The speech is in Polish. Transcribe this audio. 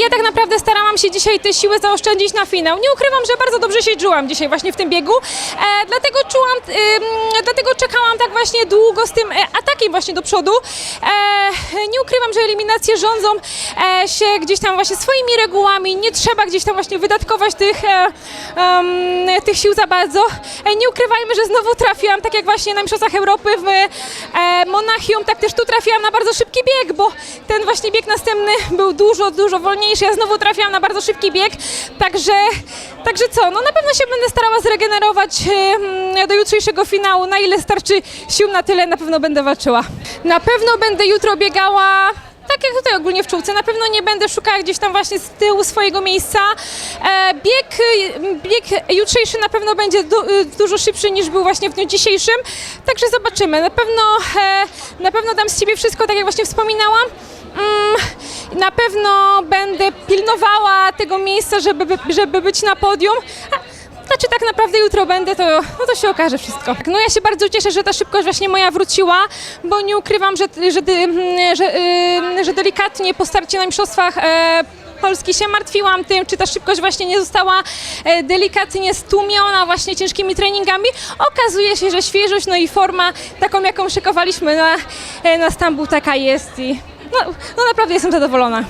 Ja tak naprawdę starałam się dzisiaj te siły zaoszczędzić na finał. Nie ukrywam, że bardzo dobrze się czułam dzisiaj właśnie w tym biegu, e, dlatego czułam, dlatego czekałam tak właśnie długo z tym e, atakiem właśnie do przodu. E, nie ukrywam, że eliminacje rządzą e, się gdzieś tam właśnie swoimi regułami, nie trzeba gdzieś tam właśnie wydatkować tych, tych sił za bardzo. Nie ukrywajmy, że znowu trafiłam, tak jak właśnie na Mistrzostwach Europy w Monachium, tak też tu trafiłam na bardzo szybki bieg, bo ten właśnie bieg następny był dużo, dużo wolniejszy. Ja znowu trafiłam na bardzo szybki bieg, także, także co, no na pewno się będę starała zregenerować em, do jutrzejszego finału, na ile starczy sił, na tyle na pewno będę walczyła. Na pewno będę jutro biegała tak jak tutaj ogólnie w czułce, na pewno nie będę szukała gdzieś tam właśnie z tyłu swojego miejsca. E, bieg, y, bieg jutrzejszy na pewno będzie du, dużo szybszy niż był właśnie w dniu dzisiejszym, także zobaczymy. Na pewno, e, na pewno dam z siebie wszystko, tak jak właśnie wspominałam. Na pewno będę pilnowała tego miejsca, żeby, by- żeby być na podium. Znaczy tak naprawdę jutro będę, to, no to się okaże wszystko. No ja się bardzo cieszę, że ta szybkość właśnie moja wróciła, bo nie ukrywam, że, że, mm, że, y, że delikatnie po starcie na mistrzostwach e, Polski się martwiłam tym, czy ta szybkość właśnie nie została e, delikatnie stłumiona właśnie ciężkimi treningami. Okazuje się, że świeżość, no i forma taką, jaką szykowaliśmy na, e, na Stambuł, taka jest i no, no naprawdę jestem zadowolona.